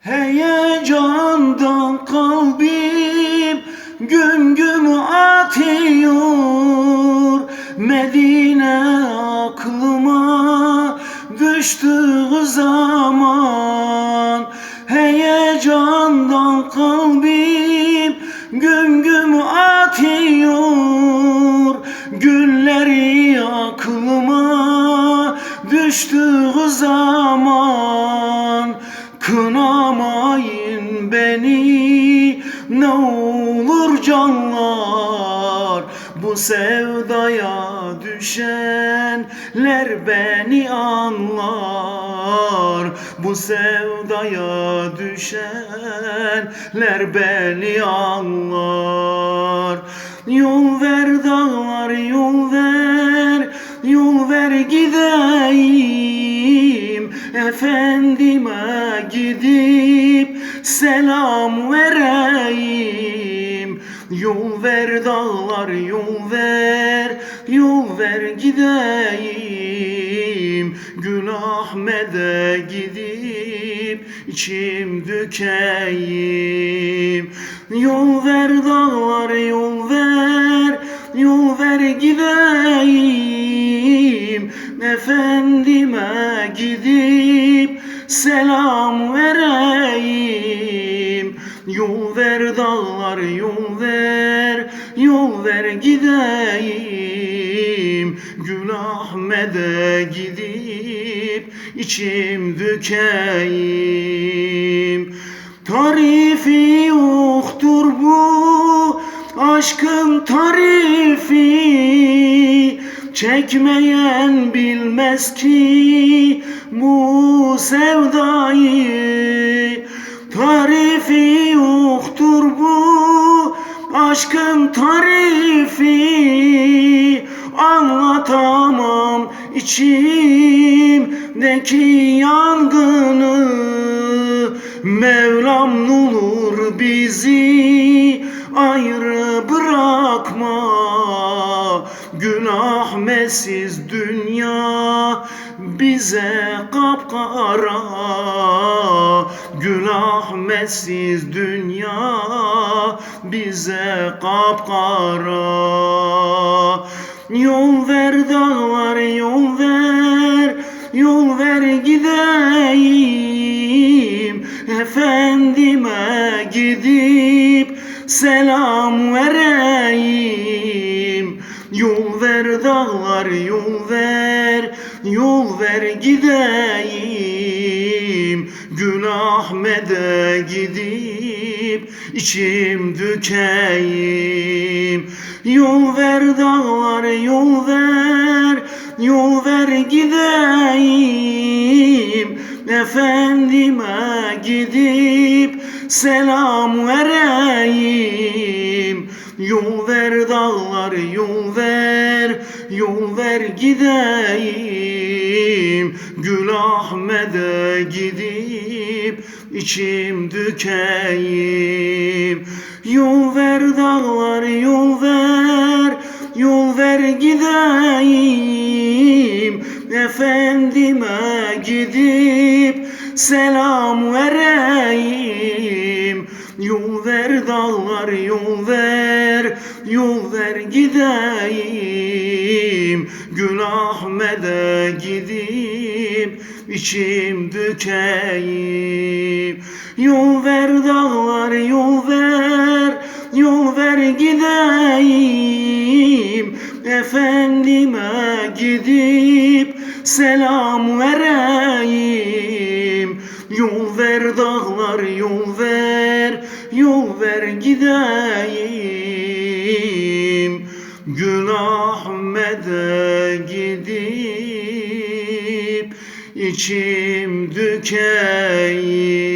Heyecandan kalbim gün gün atıyor. Medine aklıma düştüğü zaman. Heyecandan kalbim gün gün atıyor. Günleri aklıma düştüğü zaman Kınamayın beni. Ne olur canlar Bu sevdaya düşenler beni anlar. Bu sevdaya düşenler beni anlar. Yol ver dağlar yol ver Yol ver gideyim Efendime gidip selam vereyim. Yol ver dağlar yol ver Yol ver gideyim. Gül Ahmet'e gidip içim dökeyim. Yol ver dağlar yol ver Yol ver gideyim Efendime gidip selam vereyim. Yol ver dağlar yol ver Yol ver gideyim. Gül Ahmet'e gidip içim dökeyim. Tarifi yoktur bu aşkın tarifi Çekmeyen bilmez ki bu sevdayı. Tarifi yoktur bu aşkın tarifi. Anlatamam içimdeki yangını. Mevlam nur bizi ayrı bırakma Günahmetsiz dünya bize kapkara. Günahmetsiz dünya bize kapkara. Yol ver dağlar yol ver Yol ver gideyim. Efendime gidip selam vereyim dağlar yol ver Yol ver gideyim. Gül Ahmet'e gidip içim dökeyim. Yol ver dağlar yol ver Yol ver gideyim. Efendime gidip selam vereyim. Yol ver dağlar yol ver Yol ver gideyim. Gül Ahmet'e gidip içim dökeyim Yol ver dağlar yol ver Yol ver gideyim. Efendime gidip selam vereyim. Yol ver dağlar yol ver Yol ver gideyim Gül Ahmet'e gidip içim dökeyim. Yol ver dağlar yol ver Yol ver gideyim. Efendime gidip selam vereyim. Yol ver dağlar yol ver Yol ver gideyim. Gül Ahmet'e gidip içim dökeyim